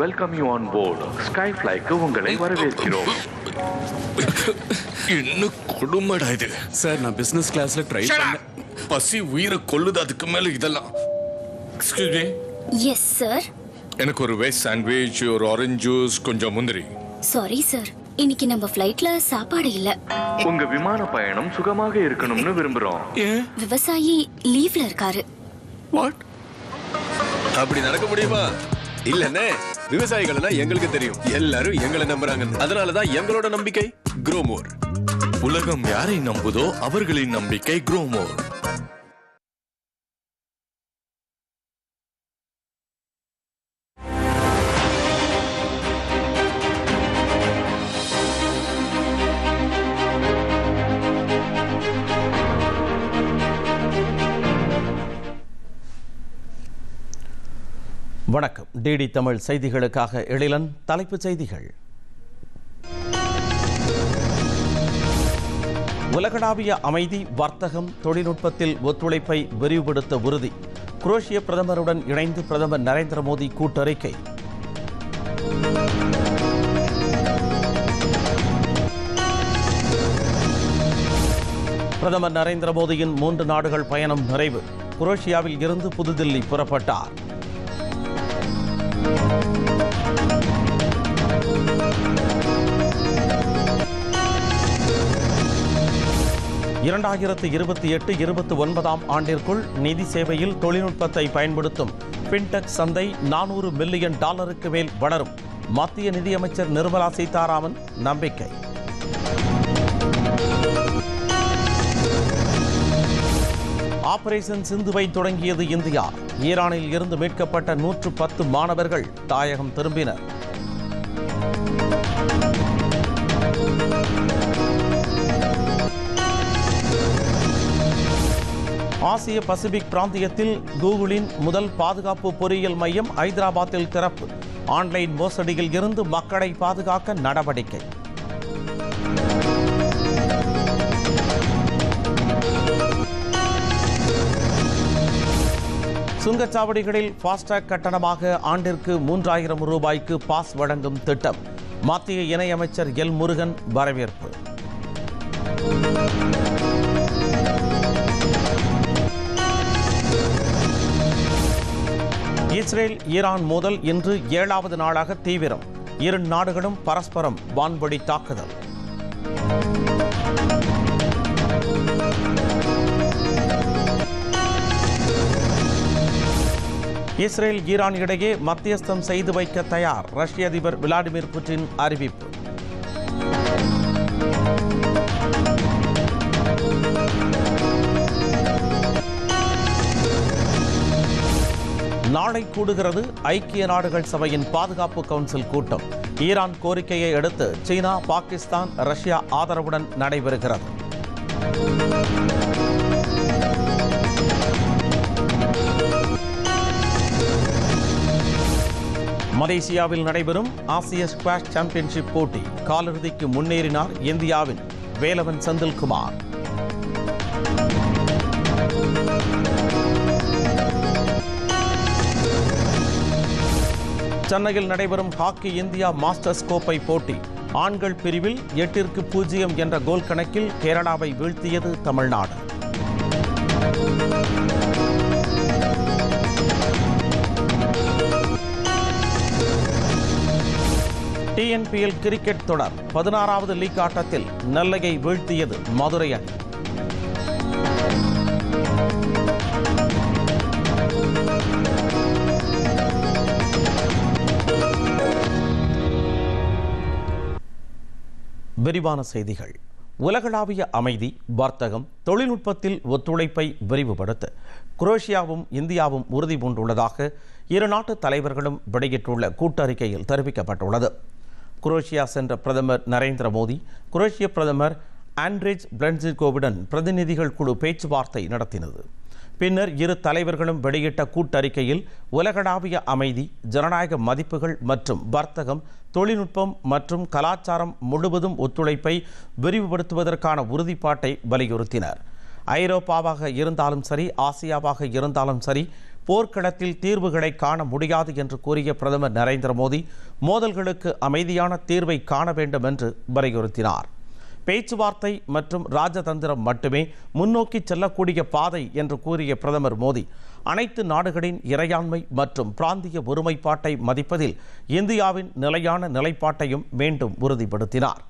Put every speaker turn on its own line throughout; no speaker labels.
Welcome you on board sky ஃபிளைக்கு உங்களை வரவேற்கிறோம்
என்ன கொடுமைடா இது
சார் நான் பிசினஸ் கிளாஸ்ல ட்ரை
பண்ணேன் பசி உயிரை கொல்லுது அதுக்கு மேல இதெல்லாம் எக்ஸ்கியூஸ் மீ எஸ் சார் எனக்கு ஒரு வெஜ் சாண்ட்விச் ஒரு ஆரஞ்சு ஜூஸ் கொஞ்சம் முந்திரி
சாரி சார் இன்னைக்கு நம்ம ஃளைட்ல சாப்பாடு இல்ல
உங்க விமான பயணம் சுகமாக இருக்கணும்னு விரும்புறோம்
விவசாயி லீவ்ல இருக்காரு
வாட் அப்படி நடக்க முடியுமா இல்லன்னு விவசாயிகள்னா எங்களுக்கு தெரியும் எல்லாரும் எங்களை நம்புறாங்க அதனாலதான் எங்களோட நம்பிக்கை குரோமோர் உலகம் யாரை நம்புதோ அவர்களின் நம்பிக்கை குரோமோர்
வணக்கம் டிடி தமிழ் செய்திகளுக்காக எழிலன் தலைப்புச் செய்திகள் உலகளாவிய அமைதி வர்த்தகம் தொழில்நுட்பத்தில் ஒத்துழைப்பை விரிவுபடுத்த உறுதி குரோஷிய பிரதமருடன் இணைந்து பிரதமர் நரேந்திர மோடி கூட்டறிக்கை பிரதமர் நரேந்திர மோடியின் மூன்று நாடுகள் பயணம் நிறைவு குரோஷியாவில் இருந்து புதுதில்லி புறப்பட்டார் இரண்டாயிரத்து இருபத்தி எட்டு இருபத்தி ஒன்பதாம் ஆண்டிற்குள் நிதி சேவையில் தொழில்நுட்பத்தை பயன்படுத்தும் பின்டெக் சந்தை நானூறு மில்லியன் டாலருக்கு மேல் வளரும் மத்திய நிதியமைச்சர் நிர்மலா சீதாராமன் நம்பிக்கை ஆபரேஷன் சிந்துவை தொடங்கியது இந்தியா ஈரானில் இருந்து மீட்கப்பட்ட நூற்று பத்து மாணவர்கள் தாயகம் திரும்பினர் ஆசிய பசிபிக் பிராந்தியத்தில் கூகுளின் முதல் பாதுகாப்பு பொறியியல் மையம் ஐதராபாத்தில் திறப்பு ஆன்லைன் மோசடியில் இருந்து மக்களை பாதுகாக்க நடவடிக்கை சுங்கச்சாவடிகளில் ஃபாஸ்டாக் கட்டணமாக ஆண்டிற்கு மூன்றாயிரம் ரூபாய்க்கு பாஸ் வழங்கும் திட்டம் மத்திய இணையமைச்சர் எல் முருகன் வரவேற்பு இஸ்ரேல் ஈரான் மோதல் இன்று ஏழாவது நாளாக தீவிரம் இரு நாடுகளும் பரஸ்பரம் வான்வழி தாக்குதல் இஸ்ரேல் ஈரான் இடையே மத்தியஸ்தம் செய்து வைக்க தயார் ரஷ்ய அதிபர் விளாடிமிர் புட்டின் அறிவிப்பு நாளை கூடுகிறது ஐக்கிய நாடுகள் சபையின் பாதுகாப்பு கவுன்சில் கூட்டம் ஈரான் கோரிக்கையை அடுத்து சீனா பாகிஸ்தான் ரஷ்யா ஆதரவுடன் நடைபெறுகிறது மலேசியாவில் நடைபெறும் ஆசிய ஸ்குவாஷ் சாம்பியன்ஷிப் போட்டி காலிறுதிக்கு முன்னேறினார் இந்தியாவின் வேலவன் செந்தில்குமார் சென்னையில் நடைபெறும் ஹாக்கி இந்தியா மாஸ்டர்ஸ் கோப்பை போட்டி ஆண்கள் பிரிவில் எட்டிற்கு பூஜ்ஜியம் என்ற கோல் கணக்கில் கேரளாவை வீழ்த்தியது தமிழ்நாடு டிஎன்பிஎல் கிரிக்கெட் தொடர் பதினாறாவது லீக் ஆட்டத்தில் நெல்லையை வீழ்த்தியது மதுரை அணி விரிவான செய்திகள் உலகளாவிய அமைதி வர்த்தகம் தொழில்நுட்பத்தில் ஒத்துழைப்பை விரிவுபடுத்த குரோஷியாவும் இந்தியாவும் உறுதி இரு நாட்டு தலைவர்களும் வெளியிட்டுள்ள கூட்டறிக்கையில் தெரிவிக்கப்பட்டுள்ளது குரோஷியா சென்ற பிரதமர் நரேந்திர மோடி குரோஷிய பிரதமர் ஆண்ட்ரிஜ் பிளன்சிகோவுடன் பிரதிநிதிகள் குழு பேச்சுவார்த்தை நடத்தினது பின்னர் இரு தலைவர்களும் வெளியிட்ட கூட்டறிக்கையில் உலகளாவிய அமைதி ஜனநாயக மதிப்புகள் மற்றும் வர்த்தகம் தொழில்நுட்பம் மற்றும் கலாச்சாரம் முழுவதும் ஒத்துழைப்பை விரிவுபடுத்துவதற்கான உறுதிப்பாட்டை வலியுறுத்தினர் ஐரோப்பாவாக இருந்தாலும் சரி ஆசியாவாக இருந்தாலும் சரி போர்க்களத்தில் தீர்வுகளை காண முடியாது என்று கூறிய பிரதமர் நரேந்திர மோடி மோதல்களுக்கு அமைதியான தீர்வை காண வேண்டும் என்று வலியுறுத்தினார் பேச்சுவார்த்தை மற்றும் ராஜதந்திரம் மட்டுமே முன்னோக்கி செல்லக்கூடிய பாதை என்று கூறிய பிரதமர் மோடி அனைத்து நாடுகளின் இறையாண்மை மற்றும் பிராந்திய ஒருமைப்பாட்டை மதிப்பதில் இந்தியாவின் நிலையான நிலைப்பாட்டையும் மீண்டும் உறுதிப்படுத்தினார்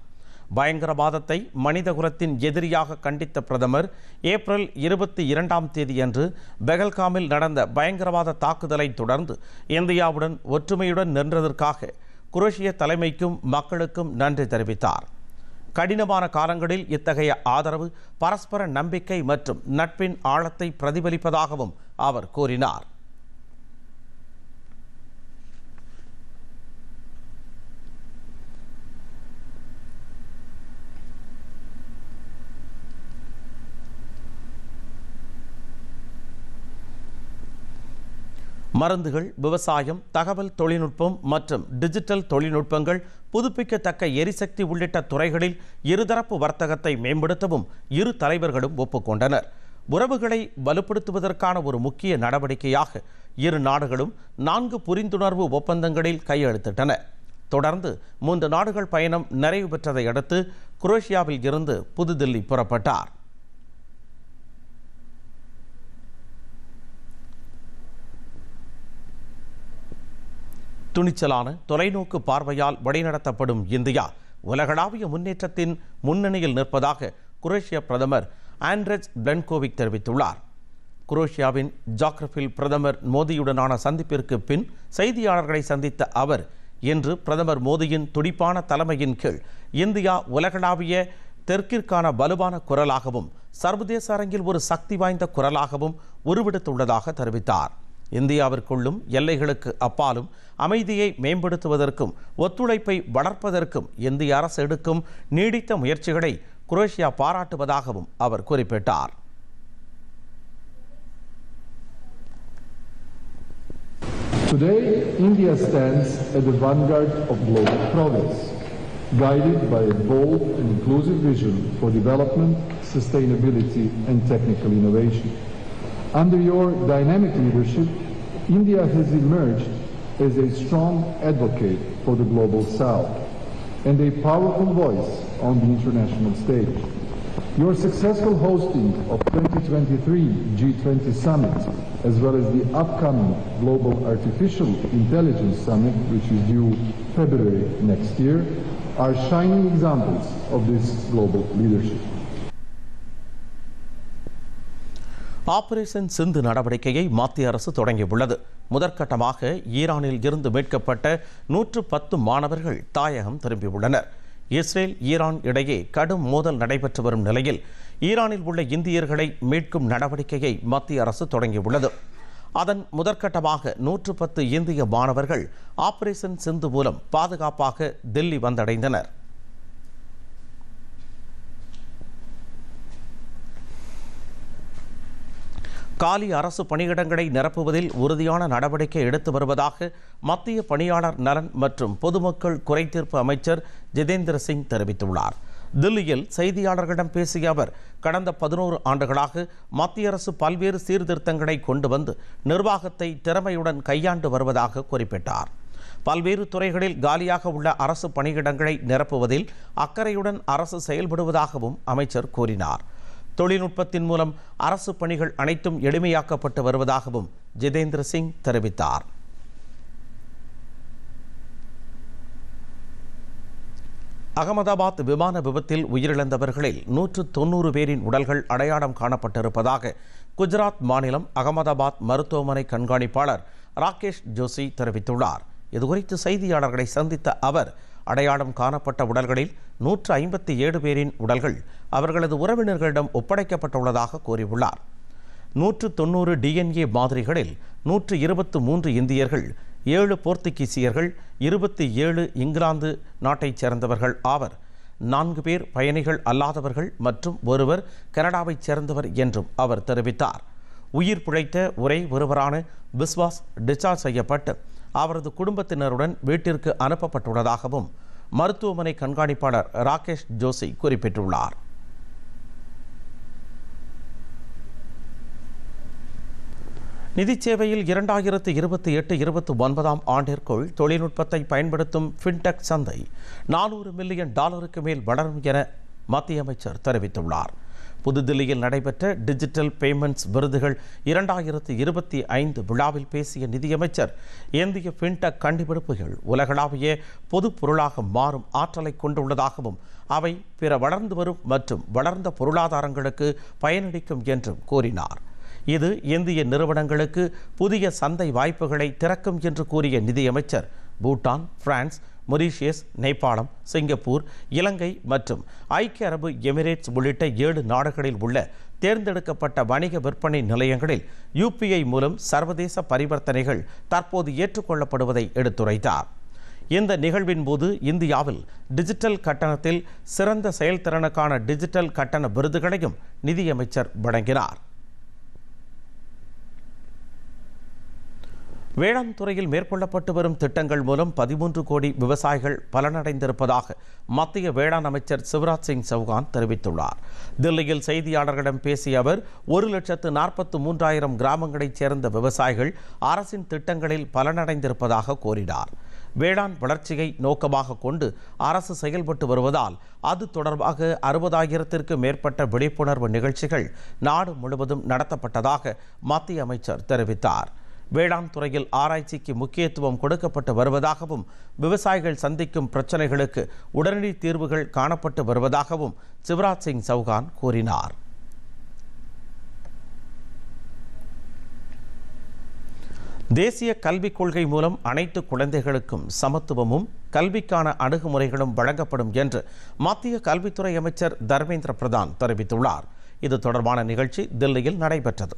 பயங்கரவாதத்தை மனிதகுலத்தின் எதிரியாக கண்டித்த பிரதமர் ஏப்ரல் இருபத்தி இரண்டாம் தேதியன்று பெகல்காமில் நடந்த பயங்கரவாத தாக்குதலை தொடர்ந்து இந்தியாவுடன் ஒற்றுமையுடன் நின்றதற்காக குரோஷிய தலைமைக்கும் மக்களுக்கும் நன்றி தெரிவித்தார் கடினமான காலங்களில் இத்தகைய ஆதரவு பரஸ்பர நம்பிக்கை மற்றும் நட்பின் ஆழத்தை பிரதிபலிப்பதாகவும் அவர் கூறினார் மருந்துகள் விவசாயம் தகவல் தொழில்நுட்பம் மற்றும் டிஜிட்டல் தொழில்நுட்பங்கள் புதுப்பிக்கத்தக்க எரிசக்தி உள்ளிட்ட துறைகளில் இருதரப்பு வர்த்தகத்தை மேம்படுத்தவும் இரு தலைவர்களும் ஒப்புக்கொண்டனர் உறவுகளை வலுப்படுத்துவதற்கான ஒரு முக்கிய நடவடிக்கையாக இரு நாடுகளும் நான்கு புரிந்துணர்வு ஒப்பந்தங்களில் கையெழுத்திட்டன தொடர்ந்து மூன்று நாடுகள் பயணம் நிறைவு பெற்றதை அடுத்து குரோஷியாவில் இருந்து புதுதில்லி புறப்பட்டார் துணிச்சலான தொலைநோக்கு பார்வையால் வழிநடத்தப்படும் இந்தியா உலகளாவிய முன்னேற்றத்தின் முன்னணியில் நிற்பதாக குரோஷிய பிரதமர் ஆண்ட்ரஸ் பிளன்கோவிக் தெரிவித்துள்ளார் குரோஷியாவின் ஜாக்ரஃபில் பிரதமர் மோடியுடனான சந்திப்பிற்கு பின் செய்தியாளர்களை சந்தித்த அவர் இன்று பிரதமர் மோடியின் துடிப்பான தலைமையின் கீழ் இந்தியா உலகளாவிய தெற்கிற்கான வலுவான குரலாகவும் சர்வதேச அரங்கில் ஒரு சக்தி வாய்ந்த குரலாகவும் உருவெடுத்துள்ளதாக தெரிவித்தார் இந்தியாவிற்குள்ளும் எல்லைகளுக்கு அப்பாலும் அமைதியை மேம்படுத்துவதற்கும் ஒத்துழைப்பை வளர்ப்பதற்கும் இந்திய அரசு எடுக்கும் நீடித்த முயற்சிகளை குரோஷியா பாராட்டுவதாகவும் அவர் குறிப்பிட்டார்
Today, India stands at the vanguard of global progress, guided by a bold and inclusive vision for development, sustainability, and technical innovation. Under your dynamic leadership, India has emerged as a strong advocate for the global South and a powerful voice on the international stage. Your successful hosting of 2023 G20 Summit, as well as the upcoming Global Artificial Intelligence Summit, which is due February next year, are shining examples of this global leadership.
Operation Sindoor நடவடிக்கையை மத்திய அரசு தொடங்கியுள்ளது முதற்கட்டமாக ஈரானில் இருந்து மீட்கப்பட்ட நூற்று பத்து மாணவர்கள் தாயகம் திரும்பியுள்ளனர் இஸ்ரேல் ஈரான் இடையே கடும் மோதல் நடைபெற்று வரும் நிலையில் ஈரானில் உள்ள இந்தியர்களை மீட்கும் நடவடிக்கையை மத்திய அரசு தொடங்கியுள்ளது அதன் முதற்கட்டமாக நூற்று பத்து இந்திய மாணவர்கள் ஆபரேஷன் சிந்து மூலம் பாதுகாப்பாக தில்லி வந்தடைந்தனர் காலி அரசு பணியிடங்களை நிரப்புவதில் உறுதியான நடவடிக்கை எடுத்து வருவதாக மத்திய பணியாளர் நலன் மற்றும் பொதுமக்கள் குறைதீர்ப்பு அமைச்சர் ஜிதேந்திர சிங் தெரிவித்துள்ளார் தில்லியில் செய்தியாளர்களிடம் பேசிய அவர் கடந்த பதினோரு ஆண்டுகளாக மத்திய அரசு பல்வேறு சீர்திருத்தங்களை கொண்டு வந்து நிர்வாகத்தை திறமையுடன் கையாண்டு வருவதாக குறிப்பிட்டார் பல்வேறு துறைகளில் காலியாக உள்ள அரசு பணியிடங்களை நிரப்புவதில் அக்கறையுடன் அரசு செயல்படுவதாகவும் அமைச்சர் கூறினார் தொழில்நுட்பத்தின் மூலம் அரசு பணிகள் அனைத்தும் எளிமையாக்கப்பட்டு வருவதாகவும் ஜிதேந்திர சிங் தெரிவித்தார் அகமதாபாத் விமான விபத்தில் உயிரிழந்தவர்களில் நூற்று தொன்னூறு பேரின் உடல்கள் அடையாளம் காணப்பட்டிருப்பதாக குஜராத் மாநிலம் அகமதாபாத் மருத்துவமனை கண்காணிப்பாளர் ராகேஷ் ஜோஷி தெரிவித்துள்ளார் இதுகுறித்து செய்தியாளர்களை சந்தித்த அவர் அடையாளம் காணப்பட்ட உடல்களில் நூற்று ஐம்பத்தி ஏழு பேரின் உடல்கள் அவர்களது உறவினர்களிடம் ஒப்படைக்கப்பட்டுள்ளதாக கூறியுள்ளார் நூற்று தொன்னூறு டிஎன்ஏ மாதிரிகளில் நூற்று இருபத்து மூன்று இந்தியர்கள் ஏழு போர்த்துகீசியர்கள் இருபத்தி ஏழு இங்கிலாந்து நாட்டைச் சேர்ந்தவர்கள் ஆவர் நான்கு பேர் பயணிகள் அல்லாதவர்கள் மற்றும் ஒருவர் கனடாவைச் சேர்ந்தவர் என்றும் அவர் தெரிவித்தார் உயிர் பிழைத்த ஒரே ஒருவரான பிஸ்வாஸ் டிஸ்சார்ஜ் செய்யப்பட்டு அவரது குடும்பத்தினருடன் வீட்டிற்கு அனுப்பப்பட்டுள்ளதாகவும் மருத்துவமனை கண்காணிப்பாளர் ராகேஷ் ஜோஷி குறிப்பிட்டுள்ளார் நிதி சேவையில் இரண்டாயிரத்து இருபத்தி எட்டு இருபத்தி ஒன்பதாம் ஆண்டிற்குள் தொழில்நுட்பத்தை பயன்படுத்தும் ஃபின்டெக் சந்தை நானூறு மில்லியன் டாலருக்கு மேல் வளரும் என மத்திய அமைச்சர் தெரிவித்துள்ளார் புதுதில்லியில் நடைபெற்ற டிஜிட்டல் பேமெண்ட்ஸ் விருதுகள் இரண்டாயிரத்து இருபத்தி ஐந்து விழாவில் பேசிய நிதியமைச்சர் இந்திய ஃபின்டெக் கண்டுபிடிப்புகள் உலகளாவிய பொது பொருளாக மாறும் ஆற்றலை கொண்டுள்ளதாகவும் அவை பிற வளர்ந்து வரும் மற்றும் வளர்ந்த பொருளாதாரங்களுக்கு பயனளிக்கும் என்றும் கூறினார் இது இந்திய நிறுவனங்களுக்கு புதிய சந்தை வாய்ப்புகளை திறக்கும் என்று கூறிய நிதியமைச்சர் பூட்டான் பிரான்ஸ் மொரீஷியஸ் நேபாளம் சிங்கப்பூர் இலங்கை மற்றும் ஐக்கிய அரபு எமிரேட்ஸ் உள்ளிட்ட ஏழு நாடுகளில் உள்ள தேர்ந்தெடுக்கப்பட்ட வணிக விற்பனை நிலையங்களில் யுபிஐ மூலம் சர்வதேச பரிவர்த்தனைகள் தற்போது ஏற்றுக்கொள்ளப்படுவதை எடுத்துரைத்தார் இந்த நிகழ்வின் போது இந்தியாவில் டிஜிட்டல் கட்டணத்தில் சிறந்த செயல்திறனுக்கான டிஜிட்டல் கட்டண விருதுகளையும் நிதியமைச்சர் வழங்கினார் வேளாண் துறையில் மேற்கொள்ளப்பட்டு வரும் திட்டங்கள் மூலம் பதிமூன்று கோடி விவசாயிகள் பலனடைந்திருப்பதாக மத்திய வேளாண் அமைச்சர் சிவராஜ் சிங் சௌகான் தெரிவித்துள்ளார் தில்லியில் செய்தியாளர்களிடம் பேசிய அவர் ஒரு லட்சத்து நாற்பத்து மூன்றாயிரம் கிராமங்களைச் சேர்ந்த விவசாயிகள் அரசின் திட்டங்களில் பலனடைந்திருப்பதாக கூறினார் வேளாண் வளர்ச்சியை நோக்கமாக கொண்டு அரசு செயல்பட்டு வருவதால் அது தொடர்பாக அறுபதாயிரத்திற்கு மேற்பட்ட விழிப்புணர்வு நிகழ்ச்சிகள் நாடு முழுவதும் நடத்தப்பட்டதாக மத்திய அமைச்சர் தெரிவித்தார் வேளாண் துறையில் ஆராய்ச்சிக்கு முக்கியத்துவம் கொடுக்கப்பட்டு வருவதாகவும் விவசாயிகள் சந்திக்கும் பிரச்சனைகளுக்கு உடனடி தீர்வுகள் காணப்பட்டு வருவதாகவும் சிவராஜ் சிங் சௌகான் கூறினார் தேசிய கல்விக் கொள்கை மூலம் அனைத்து குழந்தைகளுக்கும் சமத்துவமும் கல்விக்கான அணுகுமுறைகளும் வழங்கப்படும் என்று மத்திய கல்வித்துறை அமைச்சர் தர்மேந்திர பிரதான் தெரிவித்துள்ளார் இது தொடர்பான நிகழ்ச்சி தில்லியில் நடைபெற்றது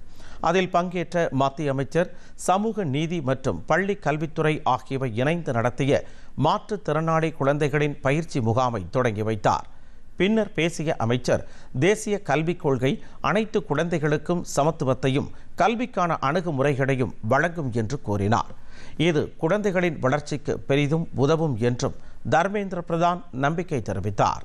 அதில் பங்கேற்ற மத்திய அமைச்சர் சமூக நீதி மற்றும் பள்ளி கல்வித்துறை ஆகியவை இணைந்து நடத்திய மாற்றுத்திறனாளி குழந்தைகளின் பயிற்சி முகாமை தொடங்கி வைத்தார் பின்னர் பேசிய அமைச்சர் தேசிய கல்விக் கொள்கை அனைத்து குழந்தைகளுக்கும் சமத்துவத்தையும் கல்விக்கான அணுகுமுறைகளையும் வழங்கும் என்று கூறினார் இது குழந்தைகளின் வளர்ச்சிக்கு பெரிதும் உதவும் என்றும் தர்மேந்திர பிரதான் நம்பிக்கை தெரிவித்தார்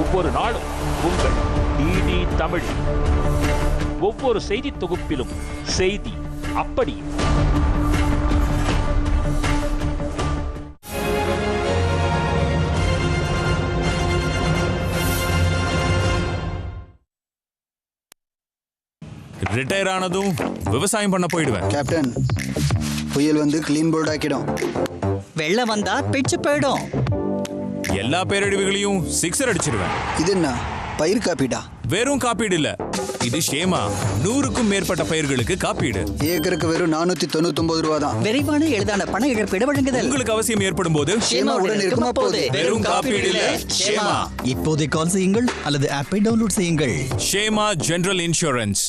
ஒவ்வொரு நாளும் உங்கள் டிடி தமிழ் ஒவ்வொரு செய்தி தொகுப்பிலும் செய்தி அப்படி
ரிட்டையர் ஆனதும் விவசாயம் பண்ண போயிடுவேன்
கேப்டன் புயல் வந்து கிளீன் போர்ட் ஆக்கிடும்
வெள்ளம் வந்தா பிச்சு போயிடும்
எல்லா பேரழிவுகளையும் சிக்ஸர் அடிச்சிருவேன்
இது என்ன பயிர் காப்பீடா
வெறும் காப்பீடு இல்ல இது ஷேமா நூறுக்கும் மேற்பட்ட பயிர்களுக்கு காப்பீடு
ஏக்கருக்கு வெறும் நானூத்தி தொண்ணூத்தி ஒன்பது ரூபா தான்
விரைவான எளிதான பண இழப்பீடு வழங்குதல்
உங்களுக்கு அவசியம் ஏற்படும் போது
ஷேமா உடன் இருக்கும் அப்போது
வெறும் காப்பீடு இல்ல
ஷேமா
இப்போதே கால் செய்யுங்கள் அல்லது ஆப்பை டவுன்லோட் செய்யுங்கள்
ஷேமா ஜெனரல் இன்சூரன்ஸ்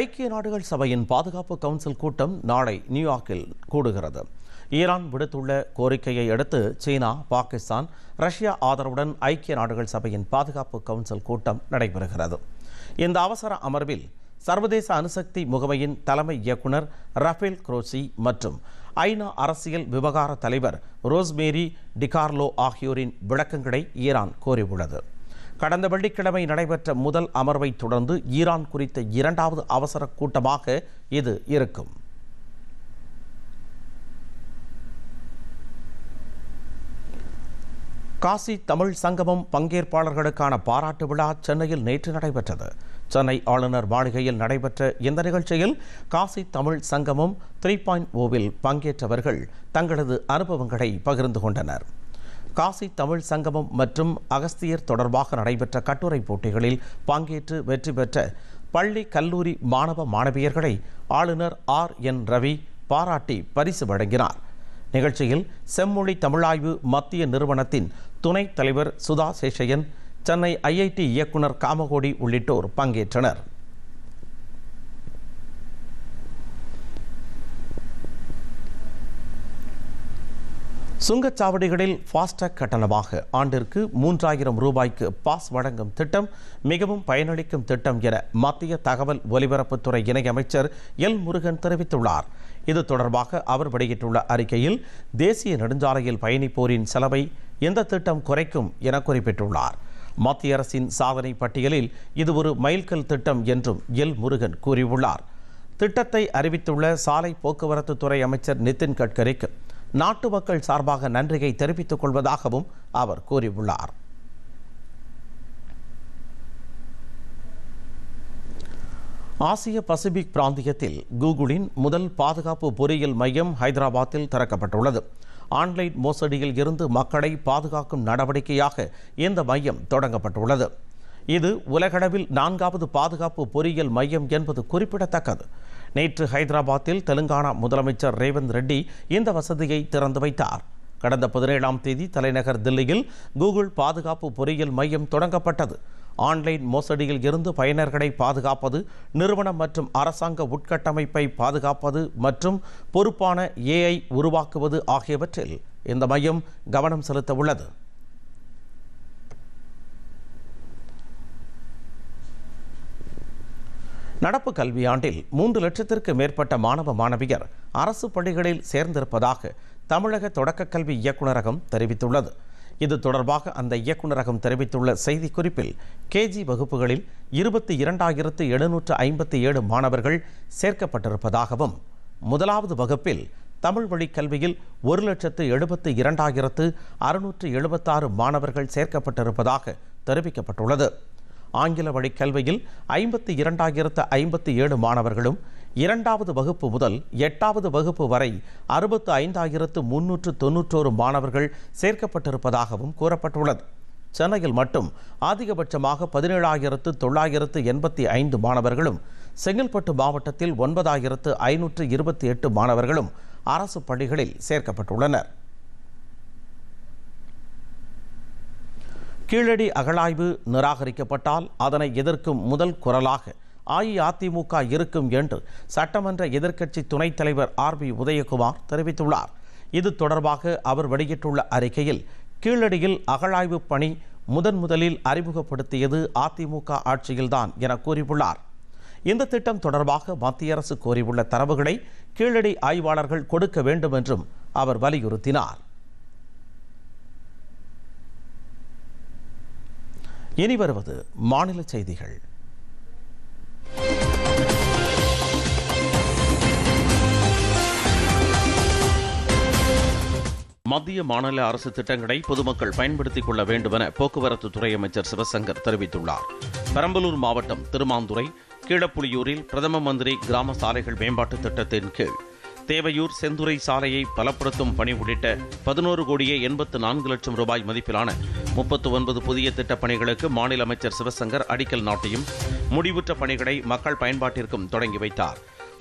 ஐக்கிய நாடுகள் சபையின் பாதுகாப்பு கவுன்சில் கூட்டம் நாளை நியூயார்க்கில் கூடுகிறது ஈரான் விடுத்துள்ள கோரிக்கையை அடுத்து சீனா பாகிஸ்தான் ரஷ்யா ஆதரவுடன் ஐக்கிய நாடுகள் சபையின் பாதுகாப்பு கவுன்சில் கூட்டம் நடைபெறுகிறது இந்த அவசர அமர்வில் சர்வதேச அணுசக்தி முகமையின் தலைமை இயக்குனர் ரஃபேல் குரோசி மற்றும் ஐநா அரசியல் விவகார தலைவர் ரோஸ்மேரி டிகார்லோ ஆகியோரின் விளக்கங்களை ஈரான் கோரியுள்ளது கடந்த வெள்ளிக்கிழமை நடைபெற்ற முதல் அமர்வை தொடர்ந்து ஈரான் குறித்த இரண்டாவது அவசர கூட்டமாக இது இருக்கும் காசி தமிழ் சங்கமம் பங்கேற்பாளர்களுக்கான பாராட்டு விழா சென்னையில் நேற்று நடைபெற்றது சென்னை ஆளுநர் மாளிகையில் நடைபெற்ற இந்த நிகழ்ச்சியில் காசி தமிழ் சங்கமம் த்ரீ பாயிண்ட் ஓவில் பங்கேற்றவர்கள் தங்களது அனுபவங்களை பகிர்ந்து கொண்டனர் காசி தமிழ் சங்கமம் மற்றும் அகஸ்தியர் தொடர்பாக நடைபெற்ற கட்டுரை போட்டிகளில் பங்கேற்று வெற்றி பெற்ற பள்ளி கல்லூரி மாணவ மாணவியர்களை ஆளுநர் ஆர் என் ரவி பாராட்டி பரிசு வழங்கினார் நிகழ்ச்சியில் செம்மொழி தமிழாய்வு மத்திய நிறுவனத்தின் துணைத் தலைவர் சுதா சேஷையன் சென்னை ஐஐடி இயக்குனர் காமகோடி உள்ளிட்டோர் பங்கேற்றனர் சுங்கச்சாவடிகளில் ஃபாஸ்டாக் கட்டணமாக ஆண்டிற்கு மூன்றாயிரம் ரூபாய்க்கு பாஸ் வழங்கும் திட்டம் மிகவும் பயனளிக்கும் திட்டம் என மத்திய தகவல் ஒலிபரப்புத்துறை இணையமைச்சர் எல் முருகன் தெரிவித்துள்ளார் இது தொடர்பாக அவர் வெளியிட்டுள்ள அறிக்கையில் தேசிய நெடுஞ்சாலையில் பயணிப்போரின் செலவை இந்த திட்டம் குறைக்கும் என குறிப்பிட்டுள்ளார் மத்திய அரசின் சாதனை பட்டியலில் இது ஒரு மைல்கல் திட்டம் என்றும் எல் முருகன் கூறியுள்ளார் திட்டத்தை அறிவித்துள்ள சாலை போக்குவரத்து துறை அமைச்சர் நிதின் கட்கரிக்கு நாட்டு மக்கள் சார்பாக நன்றியை தெரிவித்துக் கொள்வதாகவும் அவர் கூறியுள்ளார் ஆசிய பசிபிக் பிராந்தியத்தில் கூகுளின் முதல் பாதுகாப்பு பொறியியல் மையம் ஹைதராபாத்தில் திறக்கப்பட்டுள்ளது ஆன்லைன் மோசடியில் இருந்து மக்களை பாதுகாக்கும் நடவடிக்கையாக இந்த மையம் தொடங்கப்பட்டுள்ளது இது உலகளவில் நான்காவது பாதுகாப்பு பொறியியல் மையம் என்பது குறிப்பிடத்தக்கது நேற்று ஹைதராபாத்தில் தெலுங்கானா முதலமைச்சர் ரேவந்த் ரெட்டி இந்த வசதியை திறந்து வைத்தார் கடந்த பதினேழாம் தேதி தலைநகர் தில்லியில் கூகுள் பாதுகாப்பு பொறியியல் மையம் தொடங்கப்பட்டது ஆன்லைன் மோசடியில் இருந்து பயனர்களை பாதுகாப்பது நிறுவனம் மற்றும் அரசாங்க உட்கட்டமைப்பை பாதுகாப்பது மற்றும் பொறுப்பான ஏஐ உருவாக்குவது ஆகியவற்றில் இந்த மையம் கவனம் செலுத்த உள்ளது நடப்பு கல்வியாண்டில் மூன்று லட்சத்திற்கு மேற்பட்ட மாணவ மாணவியர் அரசு பள்ளிகளில் சேர்ந்திருப்பதாக தமிழக தொடக்க கல்வி இயக்குநரகம் தெரிவித்துள்ளது இது தொடர்பாக அந்த இயக்குநரகம் தெரிவித்துள்ள செய்திக்குறிப்பில் கேஜி வகுப்புகளில் இருபத்தி இரண்டாயிரத்து எழுநூற்று ஐம்பத்தி ஏழு மாணவர்கள் சேர்க்கப்பட்டிருப்பதாகவும் முதலாவது வகுப்பில் தமிழ் வழி கல்வியில் ஒரு லட்சத்து எழுபத்து இரண்டாயிரத்து அறுநூற்று எழுபத்தாறு மாணவர்கள் சேர்க்கப்பட்டிருப்பதாக தெரிவிக்கப்பட்டுள்ளது ஆங்கில வழி கல்வியில் ஐம்பத்தி இரண்டாயிரத்து ஐம்பத்தி ஏழு மாணவர்களும் இரண்டாவது வகுப்பு முதல் எட்டாவது வகுப்பு வரை அறுபத்து ஐந்தாயிரத்து முன்னூற்று தொன்னூற்றோரு மாணவர்கள் சேர்க்கப்பட்டிருப்பதாகவும் கூறப்பட்டுள்ளது சென்னையில் மட்டும் அதிகபட்சமாக பதினேழாயிரத்து தொள்ளாயிரத்து எண்பத்தி ஐந்து மாணவர்களும் செங்கல்பட்டு மாவட்டத்தில் ஒன்பதாயிரத்து ஐநூற்று இருபத்தி எட்டு மாணவர்களும் அரசு பள்ளிகளில் சேர்க்கப்பட்டுள்ளனர் கீழடி அகழாய்வு நிராகரிக்கப்பட்டால் அதனை எதிர்க்கும் முதல் குரலாக அஇஅதிமுக இருக்கும் என்று சட்டமன்ற எதிர்க்கட்சி துணைத் தலைவர் ஆர் பி உதயகுமார் தெரிவித்துள்ளார் இது தொடர்பாக அவர் வெளியிட்டுள்ள அறிக்கையில் கீழடியில் அகழாய்வு பணி முதன் முதலில் அறிமுகப்படுத்தியது அதிமுக ஆட்சியில்தான் என கூறியுள்ளார் இந்த திட்டம் தொடர்பாக மத்திய அரசு கோரியுள்ள தரவுகளை கீழடி ஆய்வாளர்கள் கொடுக்க வேண்டும் என்றும் அவர் வலியுறுத்தினார் இனி வருவது மாநில செய்திகள் மத்திய மாநில அரசு திட்டங்களை பொதுமக்கள் பயன்படுத்திக் கொள்ள வேண்டுமென போக்குவரத்து துறை அமைச்சர் சிவசங்கர் தெரிவித்துள்ளார் பெரம்பலூர் மாவட்டம் திருமாந்துறை கீழப்புலியூரில் பிரதம மந்திரி கிராம சாலைகள் மேம்பாட்டு திட்டத்தின் கீழ் தேவையூர் செந்துறை சாலையை பலப்படுத்தும் பணி உள்ளிட்ட பதினோரு கோடியே எண்பத்து நான்கு லட்சம் ரூபாய் மதிப்பிலான முப்பத்து ஒன்பது புதிய திட்டப் பணிகளுக்கு மாநில அமைச்சர் சிவசங்கர் அடிக்கல் நாட்டியும் முடிவுற்ற பணிகளை மக்கள் பயன்பாட்டிற்கும் தொடங்கி வைத்தார்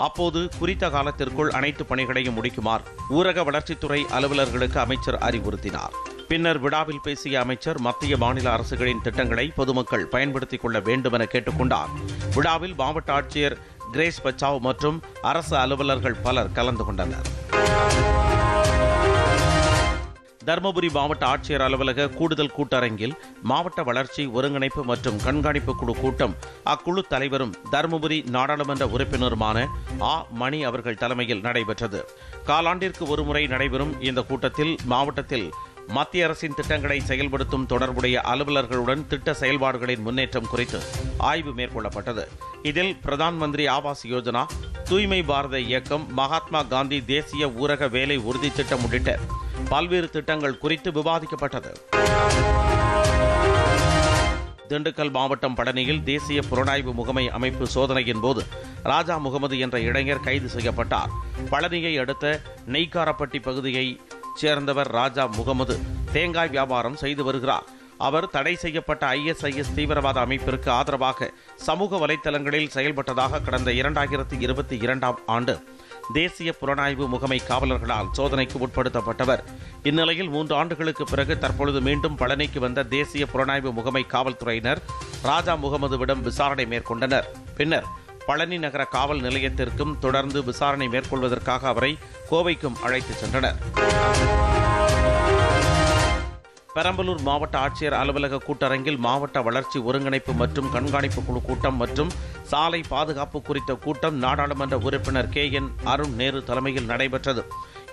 அப்போது குறித்த காலத்திற்குள் அனைத்து பணிகளையும் முடிக்குமாறு ஊரக வளர்ச்சித்துறை அலுவலர்களுக்கு அமைச்சர் அறிவுறுத்தினார் பின்னர் விழாவில் பேசிய அமைச்சர் மத்திய மாநில அரசுகளின் திட்டங்களை பொதுமக்கள் பயன்படுத்திக் கொள்ள வேண்டுமென கேட்டுக்கொண்டார் விழாவில் மாவட்ட ஆட்சியர் கிரேஸ் பச்சாவ் மற்றும் அரசு அலுவலர்கள் பலர் கலந்து கொண்டனர் தருமபுரி மாவட்ட ஆட்சியர் அலுவலக கூடுதல் கூட்டரங்கில் மாவட்ட வளர்ச்சி ஒருங்கிணைப்பு மற்றும் கண்காணிப்பு குழு கூட்டம் அக்குழு தலைவரும் தருமபுரி நாடாளுமன்ற உறுப்பினருமான ஆ மணி அவர்கள் தலைமையில் நடைபெற்றது காலாண்டிற்கு ஒருமுறை நடைபெறும் இந்த கூட்டத்தில் மாவட்டத்தில் மத்திய அரசின் திட்டங்களை செயல்படுத்தும் தொடர்புடைய அலுவலர்களுடன் திட்ட செயல்பாடுகளின் முன்னேற்றம் குறித்து ஆய்வு மேற்கொள்ளப்பட்டது இதில் பிரதான் மந்திரி ஆவாஸ் யோஜனா தூய்மை பாரத இயக்கம் மகாத்மா காந்தி தேசிய ஊரக வேலை உறுதி திட்டம் உள்ளிட்ட பல்வேறு திட்டங்கள் குறித்து விவாதிக்கப்பட்டது திண்டுக்கல் மாவட்டம் பழனியில் தேசிய புலனாய்வு முகமை அமைப்பு சோதனையின் போது ராஜா முகமது என்ற இளைஞர் கைது செய்யப்பட்டார் பழனியை அடுத்த நெய்காரப்பட்டி பகுதியை சேர்ந்தவர் ராஜா முகமது தேங்காய் வியாபாரம் செய்து வருகிறார் அவர் தடை செய்யப்பட்ட ஐஎஸ்ஐஎஸ் தீவிரவாத அமைப்பிற்கு ஆதரவாக சமூக வலைதளங்களில் செயல்பட்டதாக கடந்த இரண்டாயிரத்தி இருபத்தி இரண்டாம் ஆண்டு தேசிய புலனாய்வு முகமை காவலர்களால் சோதனைக்கு உட்படுத்தப்பட்டவர் இந்நிலையில் மூன்று ஆண்டுகளுக்கு பிறகு தற்பொழுது மீண்டும் பழனிக்கு வந்த தேசிய புலனாய்வு முகமை காவல்துறையினர் ராஜா முகமதுவிடம் விசாரணை மேற்கொண்டனர் பின்னர் பழனி நகர காவல் நிலையத்திற்கும் தொடர்ந்து விசாரணை மேற்கொள்வதற்காக அவரை கோவைக்கும் அழைத்துச் சென்றனர் பெரம்பலூர் மாவட்ட ஆட்சியர் அலுவலக கூட்டரங்கில் மாவட்ட வளர்ச்சி ஒருங்கிணைப்பு மற்றும் கண்காணிப்பு குழு கூட்டம் மற்றும் சாலை பாதுகாப்பு குறித்த கூட்டம் நாடாளுமன்ற உறுப்பினர் கே என் அருண் நேரு தலைமையில் நடைபெற்றது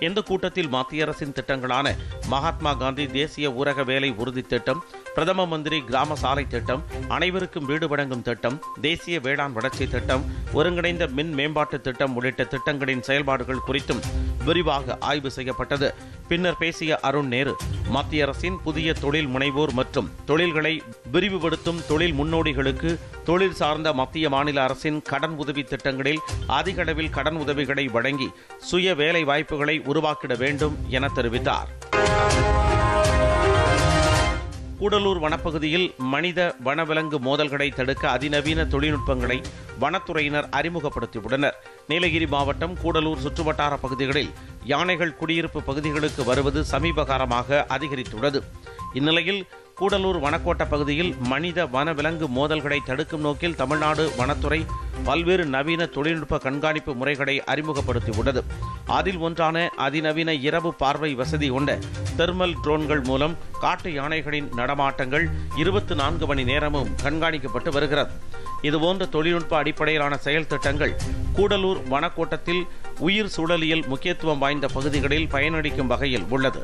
இந்த கூட்டத்தில் மத்திய அரசின் திட்டங்களான மகாத்மா காந்தி தேசிய ஊரக வேலை உறுதி திட்டம் பிரதம மந்திரி கிராம சாலை திட்டம் அனைவருக்கும் வீடு வழங்கும் திட்டம் தேசிய வேளாண் வளர்ச்சி திட்டம் ஒருங்கிணைந்த மின் மேம்பாட்டு திட்டம் உள்ளிட்ட திட்டங்களின் செயல்பாடுகள் குறித்தும் விரிவாக ஆய்வு செய்யப்பட்டது பின்னர் பேசிய அருண் நேரு மத்திய அரசின் புதிய தொழில் முனைவோர் மற்றும் தொழில்களை விரிவுபடுத்தும் தொழில் முன்னோடிகளுக்கு தொழில் சார்ந்த மத்திய மாநில அரசின் கடன் உதவி திட்டங்களில் அதிக அளவில் கடன் உதவிகளை வழங்கி சுய வேலை வாய்ப்புகளை உருவாக்கிட வேண்டும் என தெரிவித்தார் கூடலூர் வனப்பகுதியில் மனித வனவிலங்கு மோதல்களை தடுக்க அதிநவீன தொழில்நுட்பங்களை வனத்துறையினர் அறிமுகப்படுத்தியுள்ளனர் நீலகிரி மாவட்டம் கூடலூர் சுற்றுவட்டார பகுதிகளில் யானைகள் குடியிருப்பு பகுதிகளுக்கு வருவது சமீபகாரமாக அதிகரித்துள்ளது இந்நிலையில் கூடலூர் வனக்கோட்ட பகுதியில் மனித வனவிலங்கு மோதல்களை தடுக்கும் நோக்கில் தமிழ்நாடு வனத்துறை பல்வேறு நவீன தொழில்நுட்ப கண்காணிப்பு முறைகளை அறிமுகப்படுத்தியுள்ளது அதில் ஒன்றான அதிநவீன இரவு பார்வை வசதி கொண்ட தெர்மல் ட்ரோன்கள் மூலம் காட்டு யானைகளின் நடமாட்டங்கள் இருபத்தி நான்கு மணி நேரமும் கண்காணிக்கப்பட்டு வருகிறது இதுபோன்ற தொழில்நுட்ப அடிப்படையிலான செயல் திட்டங்கள் கூடலூர் வனக்கோட்டத்தில் உயிர் சூழலியல் முக்கியத்துவம் வாய்ந்த பகுதிகளில் பயனளிக்கும் வகையில் உள்ளது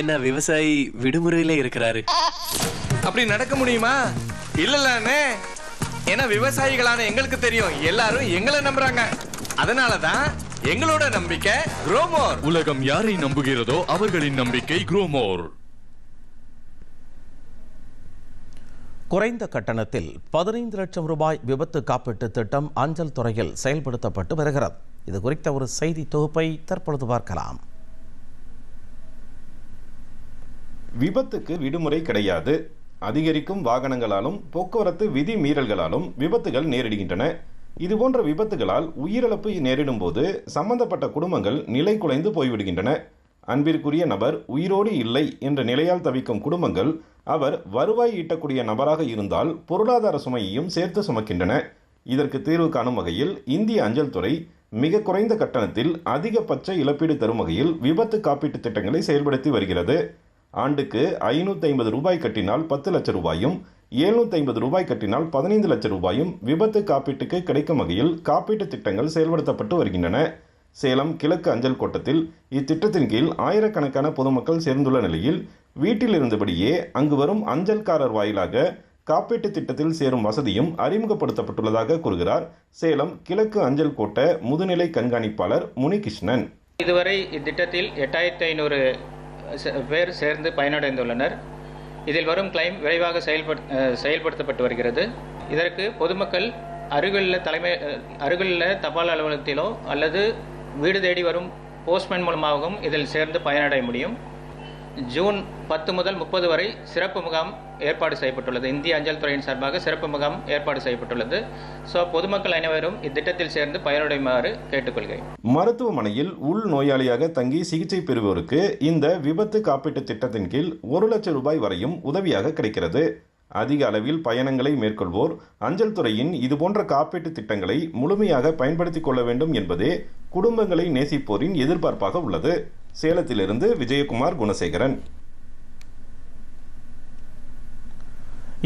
என்ன விவசாயி விடுமுறையில இருக்கிறாரு
அப்படி நடக்க முடியுமா இல்ல ஏன்னா விவசாயிகளான எங்களுக்கு தெரியும் எல்லாரும் எங்களை நம்புறாங்க அதனாலதான் எங்களோட நம்பிக்கை குரோமோர்
உலகம் யாரை நம்புகிறதோ அவர்களின் நம்பிக்கை குரோமோர்
குறைந்த கட்டணத்தில் பதினைந்து லட்சம் ரூபாய் விபத்து காப்பீட்டு திட்டம் அஞ்சல் துறையில் செயல்படுத்தப்பட்டு வருகிறது இது குறித்த ஒரு செய்தி தொகுப்பை தற்பொழுது பார்க்கலாம் விபத்துக்கு விடுமுறை கிடையாது அதிகரிக்கும் வாகனங்களாலும் போக்குவரத்து விதி மீறல்களாலும் விபத்துகள் நேரிடுகின்றன இதுபோன்ற விபத்துகளால் உயிரிழப்பு நேரிடும் போது சம்பந்தப்பட்ட குடும்பங்கள் நிலை குலைந்து போய்விடுகின்றன அன்பிற்குரிய நபர் உயிரோடு இல்லை என்ற நிலையால் தவிக்கும் குடும்பங்கள் அவர் வருவாய் ஈட்டக்கூடிய நபராக இருந்தால் பொருளாதார சுமையையும் சேர்த்து சுமக்கின்றன இதற்கு தீர்வு காணும் வகையில் இந்திய அஞ்சல் துறை மிக குறைந்த கட்டணத்தில் அதிகபட்ச இழப்பீடு தரும் வகையில் விபத்து காப்பீட்டு திட்டங்களை செயல்படுத்தி வருகிறது ஆண்டுக்கு ஐநூற்றி ஐம்பது ரூபாய் கட்டினால் பத்து லட்சம் ரூபாயும் ஏழ்நூற்றி ஐம்பது ரூபாய் கட்டினால் பதினைந்து லட்சம் ரூபாயும் விபத்து காப்பீட்டுக்கு கிடைக்கும் வகையில் காப்பீட்டுத் திட்டங்கள் செயல்படுத்தப்பட்டு வருகின்றன சேலம் கிழக்கு அஞ்சல் கோட்டத்தில் இத்திட்டத்தின் கீழ் ஆயிரக்கணக்கான பொதுமக்கள் சேர்ந்துள்ள நிலையில் வீட்டில் இருந்தபடியே அங்கு வரும் அஞ்சல்காரர் வாயிலாக காப்பீட்டுத் திட்டத்தில் சேரும் வசதியும் அறிமுகப்படுத்தப்பட்டுள்ளதாக கூறுகிறார் சேலம் கிழக்கு அஞ்சல் கோட்ட முதுநிலை கண்காணிப்பாளர் முனிகிருஷ்ணன்
இதுவரை இத்திட்டத்தில் எட்டாயிரத்தி ஐநூறு பேர் சேர்ந்து பயனடைந்துள்ளனர் இதில் வரும் கிளைம் விரைவாக செயல்படு செயல்படுத்தப்பட்டு வருகிறது இதற்கு பொதுமக்கள் அருகிலுள்ள தலைமை அருகிலுள்ள தபால் அலுவலகத்திலோ அல்லது வீடு தேடி வரும் போஸ்ட்மேன் மூலமாகவும் இதில் சேர்ந்து பயனடைய முடியும் ஜூன் பத்து முதல் முப்பது வரை சிறப்பு முகாம் ஏற்பாடு செய்யப்பட்டுள்ளது இந்திய அஞ்சல் துறையின் சார்பாக சிறப்பு முகாம் ஏற்பாடு செய்யப்பட்டுள்ளது ஸோ பொதுமக்கள் அனைவரும் இத்திட்டத்தில் சேர்ந்து பயனடையுமாறு கேட்டுக்கொள்கிறேன்
மருத்துவமனையில் உள் நோயாளியாக தங்கி சிகிச்சை பெறுவோருக்கு இந்த விபத்து காப்பீட்டு திட்டத்தின் கீழ் ஒரு லட்சம் ரூபாய் வரையும் உதவியாக கிடைக்கிறது அதிக அளவில் பயணங்களை மேற்கொள்வோர் அஞ்சல் துறையின் இதுபோன்ற காப்பீட்டு திட்டங்களை முழுமையாக பயன்படுத்திக் கொள்ள வேண்டும் என்பதே குடும்பங்களை நேசிப்போரின் எதிர்பார்ப்பாக உள்ளது சேலத்திலிருந்து விஜயகுமார் குணசேகரன்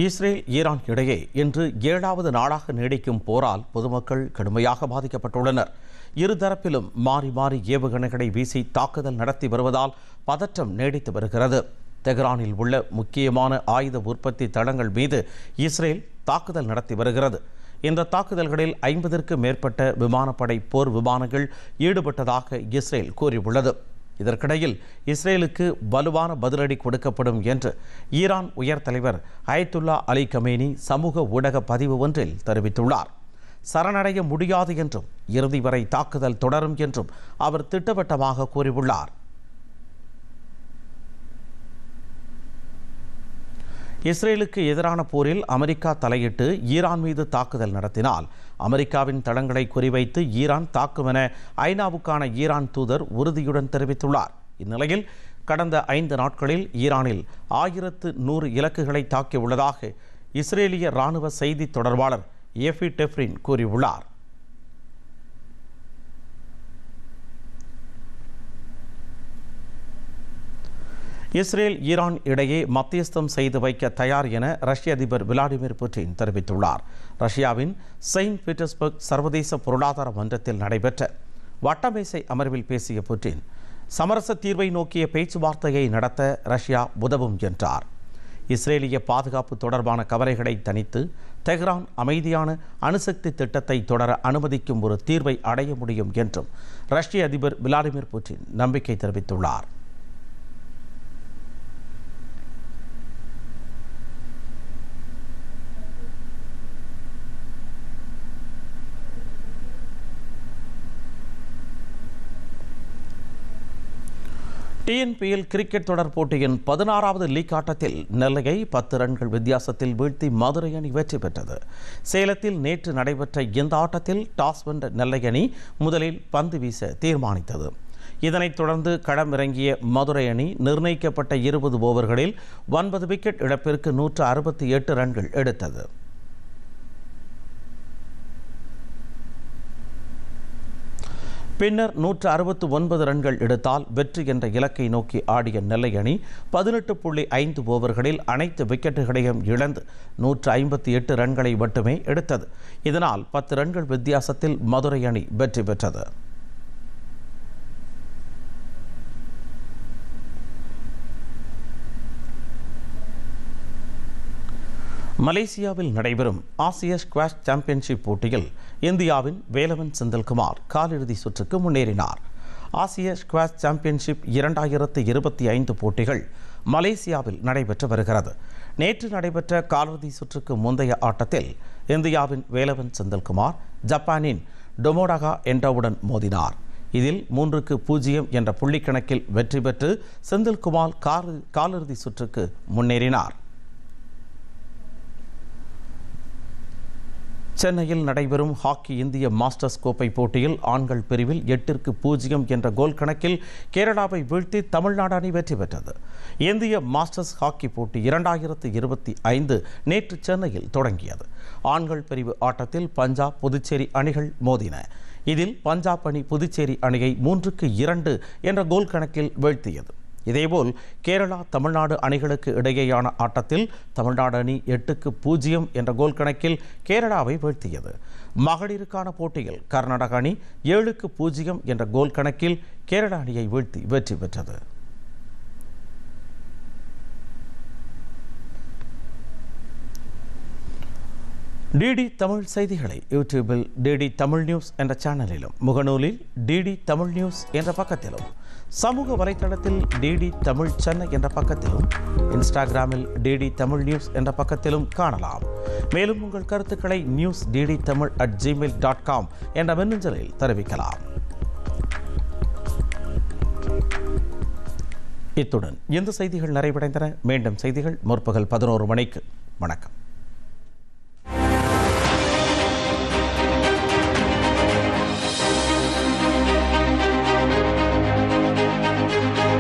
இஸ்ரேல் ஈரான் இடையே இன்று ஏழாவது நாளாக நீடிக்கும் போரால் பொதுமக்கள் கடுமையாக பாதிக்கப்பட்டுள்ளனர் இருதரப்பிலும் மாறி மாறி ஏவுகணைகளை வீசி தாக்குதல் நடத்தி வருவதால் பதற்றம் நீடித்து வருகிறது தெஹ்ரானில் உள்ள முக்கியமான ஆயுத உற்பத்தி தளங்கள் மீது இஸ்ரேல் தாக்குதல் நடத்தி வருகிறது இந்த தாக்குதல்களில் ஐம்பதற்கு மேற்பட்ட விமானப்படை போர் விமானங்கள் ஈடுபட்டதாக இஸ்ரேல் கூறியுள்ளது இதற்கிடையில் இஸ்ரேலுக்கு வலுவான பதிலடி கொடுக்கப்படும் என்று ஈரான் உயர் தலைவர் அயத்துல்லா அலி கமேனி சமூக ஊடக பதிவு ஒன்றில் தெரிவித்துள்ளார் சரணடைய முடியாது என்றும் இறுதி வரை தாக்குதல் தொடரும் என்றும் அவர் திட்டவட்டமாக கூறியுள்ளார் இஸ்ரேலுக்கு எதிரான போரில் அமெரிக்கா தலையிட்டு ஈரான் மீது தாக்குதல் நடத்தினால் அமெரிக்காவின் தளங்களை குறிவைத்து ஈரான் தாக்கும் என ஐநாவுக்கான ஈரான் தூதர் உறுதியுடன் தெரிவித்துள்ளார் இந்நிலையில் கடந்த ஐந்து நாட்களில் ஈரானில் ஆயிரத்து நூறு இலக்குகளை தாக்கியுள்ளதாக இஸ்ரேலிய ராணுவ செய்தி தொடர்பாளர் எஃபி டெஃப்ரின் கூறியுள்ளார் இஸ்ரேல் ஈரான் இடையே மத்தியஸ்தம் செய்து வைக்க தயார் என ரஷ்ய அதிபர் விளாடிமிர் புட்டின் தெரிவித்துள்ளார் ரஷ்யாவின் செயின்ட் பீட்டர்ஸ்பர்க் சர்வதேச பொருளாதார மன்றத்தில் நடைபெற்ற வட்டமேசை அமர்வில் பேசிய புட்டின் சமரச தீர்வை நோக்கிய பேச்சுவார்த்தையை நடத்த ரஷ்யா உதவும் என்றார் இஸ்ரேலிய பாதுகாப்பு தொடர்பான கவலைகளை தணித்து தெஹ்ரான் அமைதியான அணுசக்தி திட்டத்தை தொடர அனுமதிக்கும் ஒரு தீர்வை அடைய முடியும் என்றும் ரஷ்ய அதிபர் விளாடிமிர் புட்டின் நம்பிக்கை தெரிவித்துள்ளார் டிஎன்பிஎல் கிரிக்கெட் தொடர் போட்டியின் பதினாறாவது லீக் ஆட்டத்தில் நெல்லையை பத்து ரன்கள் வித்தியாசத்தில் வீழ்த்தி மதுரை அணி வெற்றி பெற்றது சேலத்தில் நேற்று நடைபெற்ற இந்த ஆட்டத்தில் டாஸ் வென்ற நெல்லை அணி முதலில் பந்து வீச தீர்மானித்தது இதனைத் தொடர்ந்து களமிறங்கிய மதுரை அணி நிர்ணயிக்கப்பட்ட இருபது ஓவர்களில் ஒன்பது விக்கெட் இழப்பிற்கு நூற்று அறுபத்தி எட்டு ரன்கள் எடுத்தது பின்னர் நூற்று அறுபத்து ஒன்பது ரன்கள் எடுத்தால் வெற்றி என்ற இலக்கை நோக்கி ஆடிய நெல்லை அணி பதினெட்டு புள்ளி ஐந்து ஓவர்களில் அனைத்து விக்கெட்டுகளையும் இழந்து நூற்று ஐம்பத்தி எட்டு ரன்களை மட்டுமே எடுத்தது இதனால் பத்து ரன்கள் வித்தியாசத்தில் மதுரை அணி வெற்றி பெற்றது மலேசியாவில் நடைபெறும் ஆசிய ஸ்குவாஷ் சாம்பியன்ஷிப் போட்டியில் இந்தியாவின் வேலவன் செந்தில்குமார் காலிறுதி சுற்றுக்கு முன்னேறினார் ஆசிய ஸ்குவாஷ் சாம்பியன்ஷிப் இரண்டாயிரத்து இருபத்தி ஐந்து போட்டிகள் மலேசியாவில் நடைபெற்று வருகிறது நேற்று நடைபெற்ற காலிறுதி சுற்றுக்கு முந்தைய ஆட்டத்தில் இந்தியாவின் வேலவன் செந்தில்குமார் ஜப்பானின் டொமோடகா என்றவுடன் மோதினார் இதில் மூன்றுக்கு பூஜ்ஜியம் என்ற புள்ளிக்கணக்கில் வெற்றி பெற்று செந்தில்குமார் காலிறுதி சுற்றுக்கு முன்னேறினார் சென்னையில் நடைபெறும் ஹாக்கி இந்திய மாஸ்டர்ஸ் கோப்பை போட்டியில் ஆண்கள் பிரிவில் எட்டிற்கு பூஜ்ஜியம் என்ற கோல் கணக்கில் கேரளாவை வீழ்த்தி தமிழ்நாடு அணி வெற்றி பெற்றது இந்திய மாஸ்டர்ஸ் ஹாக்கி போட்டி இரண்டாயிரத்து இருபத்தி ஐந்து நேற்று சென்னையில் தொடங்கியது ஆண்கள் பிரிவு ஆட்டத்தில் பஞ்சாப் புதுச்சேரி அணிகள் மோதின இதில் பஞ்சாப் அணி புதுச்சேரி அணியை மூன்றுக்கு இரண்டு என்ற கோல் கணக்கில் வீழ்த்தியது இதேபோல் கேரளா தமிழ்நாடு அணிகளுக்கு இடையேயான ஆட்டத்தில் தமிழ்நாடு அணி எட்டுக்கு பூஜ்ஜியம் என்ற கோல் கணக்கில் கேரளாவை வீழ்த்தியது மகளிருக்கான போட்டியில் கர்நாடக அணி ஏழுக்கு பூஜ்ஜியம் என்ற கோல் கணக்கில் கேரள அணியை வீழ்த்தி வெற்றி பெற்றது டிடி தமிழ் செய்திகளை யூடியூபில் டிடி தமிழ் நியூஸ் என்ற சேனலிலும் முகநூலில் டிடி தமிழ் நியூஸ் என்ற பக்கத்திலும் சமூக வலைத்தளத்தில் டிடி தமிழ் சென்னை என்ற பக்கத்திலும் இன்ஸ்டாகிராமில் டிடி தமிழ் நியூஸ் என்ற பக்கத்திலும் காணலாம் மேலும் உங்கள் கருத்துக்களை news DD Tamil at Gmail dot com என்ற மின்னஞ்சலில் தெரிவிக்கலாம் இத்துடன் இந்த செய்திகள் நிறைவடைந்தன மீண்டும் செய்திகள் முற்பகல் பதினோரு மணிக்கு வணக்கம்